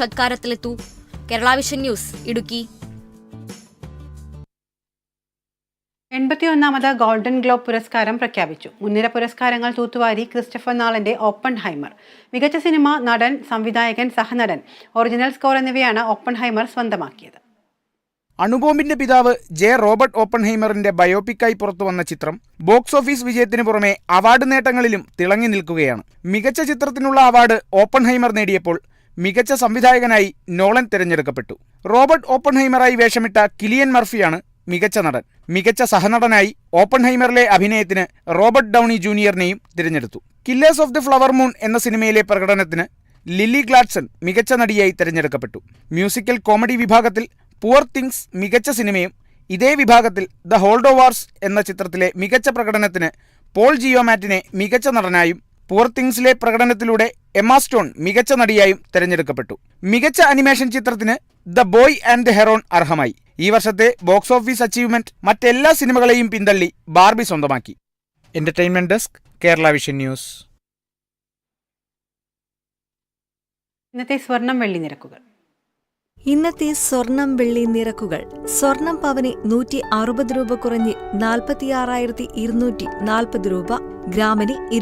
സാക്ഷാത്കാരത്തിലെത്തൂ Kerala vision news Idukki. എൺപത്തിയൊന്നാമത് golden globe പുരസ്കാരം പ്രഖ്യാപിച്ചു. മുൻനിര പുരസ്കാരങ്ങൾ തൂത്തുവാരി ക്രിസ്റ്റഫർ നാളന്റെ ഓപ്പൺ ഹൈമർ മികച്ച സിനിമ നടൻ സംവിധായകൻ സഹനടൻ. ഒറിജിനൽ സ്കോർ എന്നിവയാണ് ഓപ്പൺ ഹൈമർ സ്വന്തമാക്കിയത്. അണുബോംബിന്റെ പിതാവ് ജെ റോബർട്ട് ഓപ്പൺഹൈമറിന്റെ ബയോപിക്കായി പുറത്തുവന്ന ചിത്രം ബോക്സ് ഓഫീസ് വിജയത്തിന് പുറമെ അവാർഡ് നേട്ടങ്ങളിലും തിളങ്ങി നിൽക്കുകയാണ്. മികച്ച ചിത്രത്തിനുള്ള അവാർഡ് ഓപ്പൺഹൈമർ നേടിയപ്പോൾ മികച്ച സംവിധായകനായി നോളൻ തിരഞ്ഞെടുക്കപ്പെട്ടു. റോബർട്ട് ഓപ്പൺഹൈമറായി വേഷമിട്ട കിലിയൻ മർഫിയാണ് മികച്ച നടൻ. മികച്ച സഹനടനായി ഓപ്പൺഹൈമറിലെ അഭിനയത്തിന് റോബർട്ട് ഡൗണി ജൂനിയറിനെയും തിരഞ്ഞെടുത്തു. Killers of the flower moon എന്ന സിനിമയിലെ പ്രകടനത്തിന് ലില്ലി ഗ്ലാഡ്സൺ മികച്ച നടിയായി തിരഞ്ഞെടുക്കപ്പെട്ടു. മ്യൂസിക്കൽ കോമഡി വിഭാഗത്തിൽ പുവർ തിങ്സ് മികച്ച സിനിമയും ഇതേ വിഭാഗത്തിൽ ദ ഹോൾഡോവാർസ് എന്ന ചിത്രത്തിലെ മികച്ച പ്രകടനത്തിന് പോൾ ജിയോമാറ്റിനെ മികച്ച നടനായും പുവർ തിങ്സിലെ പ്രകടനത്തിലൂടെ എമ്മ സ്റ്റോൺ മികച്ച നടിയായും തെരഞ്ഞെടുക്കപ്പെട്ടു. മികച്ച അനിമേഷൻ ചിത്രത്തിന് the boy and the heron അർഹമായി. ഈ വർഷത്തെ ബോക്സ് ഓഫീസ് അച്ചീവ്മെന്റ് മറ്റെല്ലാ സിനിമകളെയും പിന്തള്ളി ബാർബി സ്വന്തമാക്കി. Entertainment desk Kerala vision news. ഇന്നത്തെ സ്വർണം വെള്ളി നിരക്കുകൾ. ഇന്നത്തെ സ്വർണം വെള്ളി നിരക്കുകൾ. സ്വർണം പവന് നൂറ്റി അറുപത് രൂപ കുറഞ്ഞ് നാൽപ്പത്തിയാറായിരത്തി ഇരുന്നൂറ്റി നാൽപ്പത് രൂപ. ഗ്രാമിന്